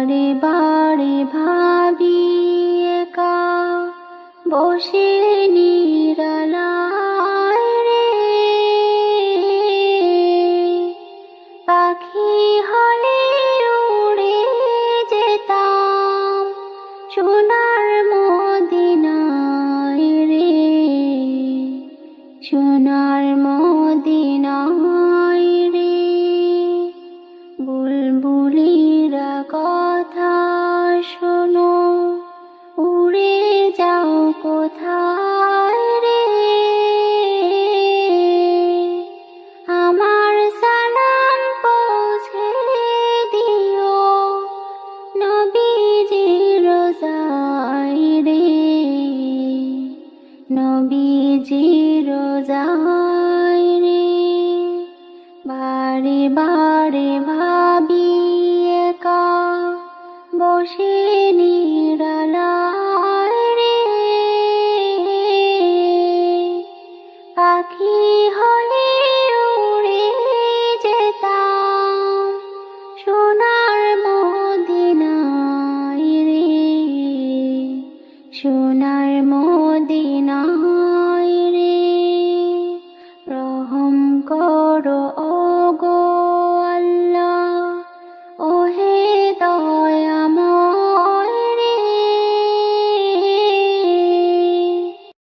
বারে বারে ভাবি একা বসে নিরালায় রে। পাখি হলে উড়ে যেতাম সোনার মদিনায় রে। সোনার মদিনায় জিরো রোজায় রে। বারে বারে ভাবি একা বসে নিরালায় রে। পাখি